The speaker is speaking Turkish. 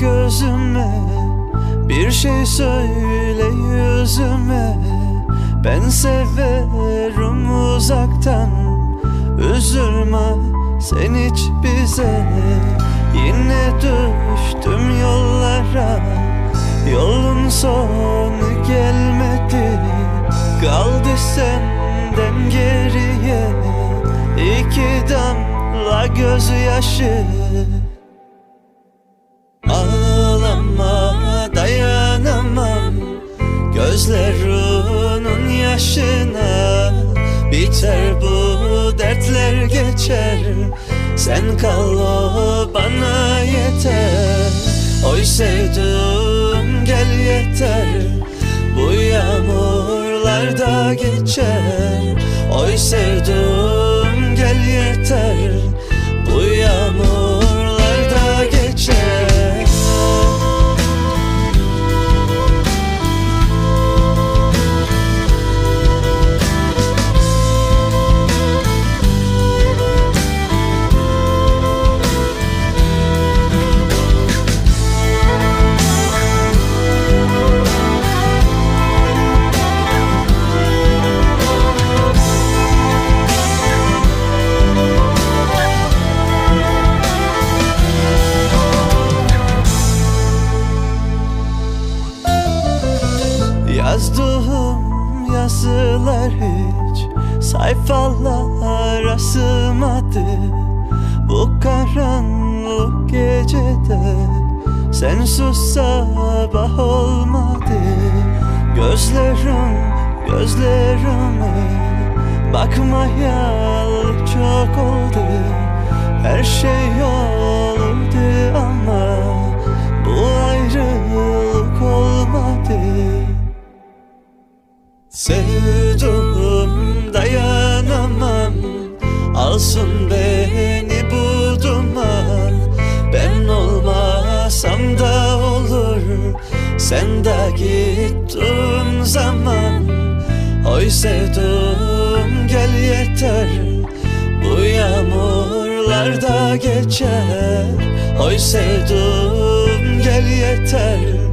gözüme Bir şey söyle yüzüme. Ben severim uzaktan Üzülme sen hiç bize. Yine düştüm yollara Yolun sonu gelmedi. Kaldı senden geriye İki damla gözyaşı. Gözlerinin yaşına. Biter bu dertler geçer. Sen kal o bana yeter. Oy sevdim gel yeter. Bu yağmurlar da geçer. Oy sevdim Yazdığım yazılar hiç. Sayfalara sığmadı Bu karanlık gecede sensiz sabah olmadı. Gözlerim gözlerime bakmayalı çok oldu. Her şey oldu ama bu Sevduğum dayanamam. Alsın beni bu duman Ben olmasam da olur. Sen de gittin zaman. Oy sevduğum gel yeter. Bu yağmurlar da geçer. Oy sevduğum gel yeter